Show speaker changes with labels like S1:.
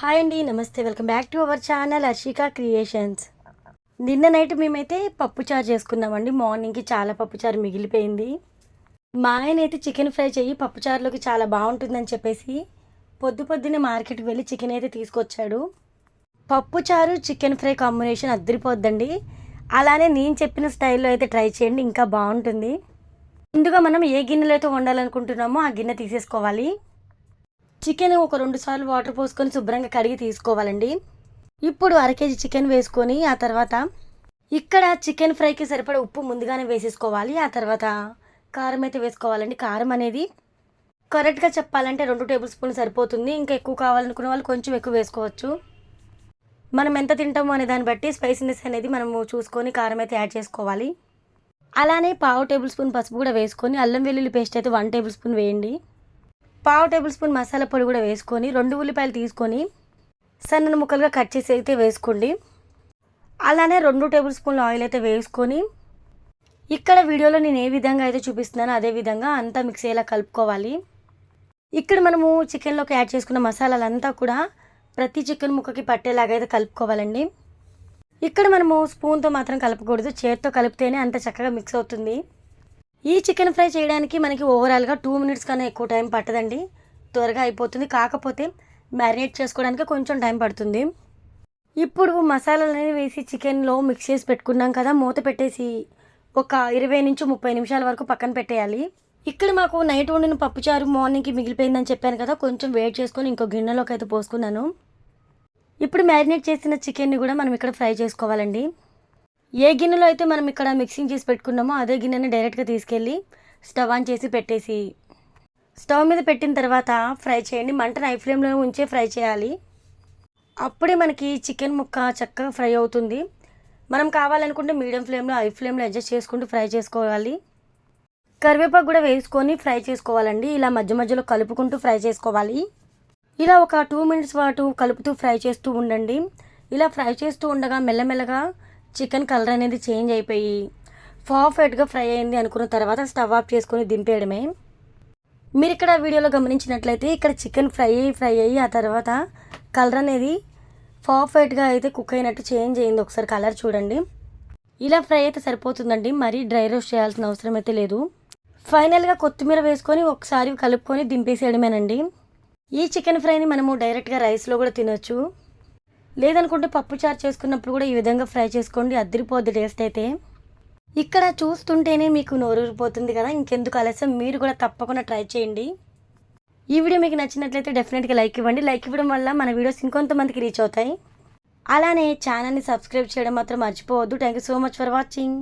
S1: Hi అండి నమస్తే. Welcome back to our channel Harshika creations. నిన్న నైట్ మేమైతే పప్పుచారు చేసుకున్నామండి. మార్నింగ్కి చాలా పప్పుచారు మిగిలిపోయింది. మా ఆయన అయితే చికెన్ ఫ్రై చేయి పప్పుచారులోకి చాలా బాగుంటుందని చెప్పేసి పొద్దు పొద్దున్నే మార్కెట్కి వెళ్ళి చికెన్ అయితే తీసుకొచ్చాడు. పప్పుచారు చికెన్ ఫ్రై కాంబినేషన్ అద్దరిపోద్దండి. అలానే నేను చెప్పిన స్టైల్లో అయితే ట్రై చేయండి ఇంకా బాగుంటుంది. ముందుగా మనం ఏ గిన్నెలో అయితే వండాలనుకుంటున్నామో ఆ గిన్నె తీసేసుకోవాలి. చికెన్ ఒక రెండు సార్లు వాటర్ పోసుకొని శుభ్రంగా కడిగి తీసుకోవాలండి. ఇప్పుడు అర కేజీ చికెన్ వేసుకొని ఆ తర్వాత ఇక్కడ చికెన్ ఫ్రైకి సరిపడే ఉప్పు ముందుగానే వేసేసుకోవాలి. ఆ తర్వాత కారం అయితే వేసుకోవాలండి. కారం అనేది కరెక్ట్గా చెప్పాలంటే రెండు టేబుల్ స్పూన్ సరిపోతుంది. ఇంకా ఎక్కువ కావాలనుకునే వాళ్ళు కొంచెం ఎక్కువ వేసుకోవచ్చు. మనం ఎంత తింటామో అనే దాన్ని బట్టి స్పైసీనెస్ అనేది మనము చూసుకొని కారం అయితే యాడ్ చేసుకోవాలి. అలానే పావు టేబుల్ స్పూన్ పసుపు కూడా వేసుకొని అల్లం వెల్లుల్లి పేస్ట్ అయితే వన్ టేబుల్ స్పూన్ వేయండి. పావు టేబుల్ స్పూన్ మసాలా పొడి కూడా వేసుకొని రెండు ఉల్లిపాయలు తీసుకొని సన్నని ముక్కలుగా కట్ చేసి అయితే వేసుకోండి. అలానే రెండు టేబుల్ స్పూన్ల ఆయిల్ అయితే వేసుకొని ఇక్కడ వీడియోలో నేను ఏ విధంగా అయితే చూపిస్తున్నానో అదే విధంగా అంతా మిక్స్ అయ్యేలా కలుపుకోవాలి. ఇక్కడ మనము చికెన్లోకి యాడ్ చేసుకున్న మసాలాలంతా కూడా ప్రతి చికెన్ ముక్కకి పట్టేలాగా అయితే కలుపుకోవాలండి. ఇక్కడ మనము స్పూన్తో మాత్రం కలపకూడదు చేతితో కలిపితేనే అంత చక్కగా మిక్స్ అవుతుంది. ఈ చికెన్ ఫ్రై చేయడానికి మనకి ఓవరాల్గా టూ మినిట్స్ కన్నా ఎక్కువ టైం పట్టదండి. త్వరగా అయిపోతుంది. కాకపోతే మ్యారినేట్ చేసుకోవడానికి కొంచెం టైం పడుతుంది. ఇప్పుడు మసాలాలని వేసి చికెన్లో మిక్స్ చేసి పెట్టుకున్నాం కదా మూత పెట్టేసి ఒక ఇరవై నుంచి ముప్పై నిమిషాల వరకు పక్కన పెట్టేయాలి. ఇక్కడ మాకు నైట్ వండిన పప్పుచారు మార్నింగ్కి మిగిలిపోయిందని చెప్పాను కదా కొంచెం వెయిట్ చేసుకొని ఇంకో గిన్నెలోకి అయితే పోసుకున్నాను. ఇప్పుడు మ్యారినేట్ చేసిన చికెన్ని కూడా మనం ఇక్కడ ఫ్రై చేసుకోవాలండి. ఏ గిన్నెలో అయితే మనం ఇక్కడ మిక్సింగ్ చేసి పెట్టుకున్నామో అదే గిన్నెని డైరెక్ట్గా తీసుకెళ్ళి స్టవ్ ఆన్ చేసి పెట్టేసి స్టవ్ మీద పెట్టిన తర్వాత ఫ్రై చేయండి. మంటను హై ఫ్లేమ్లో ఉంచే ఫ్రై చేయాలి. అప్పుడే మనకి చికెన్ ముక్క చక్కగా ఫ్రై అవుతుంది. మనం కావాలనుకుంటే మీడియం ఫ్లేమ్లో హై ఫ్లేమ్లో అడ్జస్ట్ చేసుకుంటూ ఫ్రై చేసుకోవాలి. కరివేపాకు కూడా వేసుకొని ఫ్రై చేసుకోవాలండి. ఇలా మధ్య మధ్యలో కలుపుకుంటూ ఫ్రై చేసుకోవాలి. ఇలా ఒక టూ మినిట్స్ పాటు కలుపుతూ ఫ్రై చేస్తూ ఉండండి. ఇలా ఫ్రై చేస్తూ ఉండగా మెల్లమెల్లగా చికెన్ కలర్ అనేది చేంజ్ అయిపోయి పర్ఫెక్ట్గా ఫ్రై అయింది అనుకున్న తర్వాత స్టవ్ ఆఫ్ చేసుకొని దింపేయడమే. మీరు ఇక్కడ వీడియోలో గమనించినట్లయితే ఇక్కడ చికెన్ ఫ్రై అయ్యి ఫ్రై అయ్యి ఆ తర్వాత కలర్ అనేది పర్ఫెక్ట్గా అయితే కుక్ అయినట్టు చేంజ్ అయింది. ఒకసారి కలర్ చూడండి. ఇలా ఫ్రై అయితే సరిపోతుందండి. మరీ డ్రై రోస్ట్ చేయాల్సిన అవసరం అయితే లేదు. ఫైనల్గా కొత్తిమీర వేసుకొని ఒకసారి కలుపుకొని దింపేసేయడమేనండి. ఈ చికెన్ ఫ్రైని మనము డైరెక్ట్గా రైస్లో కూడా తినొచ్చు. లేదనుకుంటే పప్పు చారు చేసుకున్నప్పుడు కూడా ఈ విధంగా ఫ్రై చేసుకోండి. అద్దరిపోద్ది టేస్ట్ అయితే. ఇక్కడ చూస్తుంటేనే మీకు నోరూరిపోతుంది కదా. ఇంకెందుకు ఆలస్యం? మీరు కూడా తప్పకుండా ట్రై చేయండి. ఈ వీడియో మీకు నచ్చినట్లయితే డెఫినెట్గా లైక్ ఇవ్వండి. లైక్ ఇవ్వడం వల్ల మన వీడియోస్ ఇంకొంతమందికి రీచ్ అవుతాయి. అలానే ఛానల్ని సబ్స్క్రైబ్ చేయడం మాత్రం మర్చిపోవద్దు. Thank you so much for watching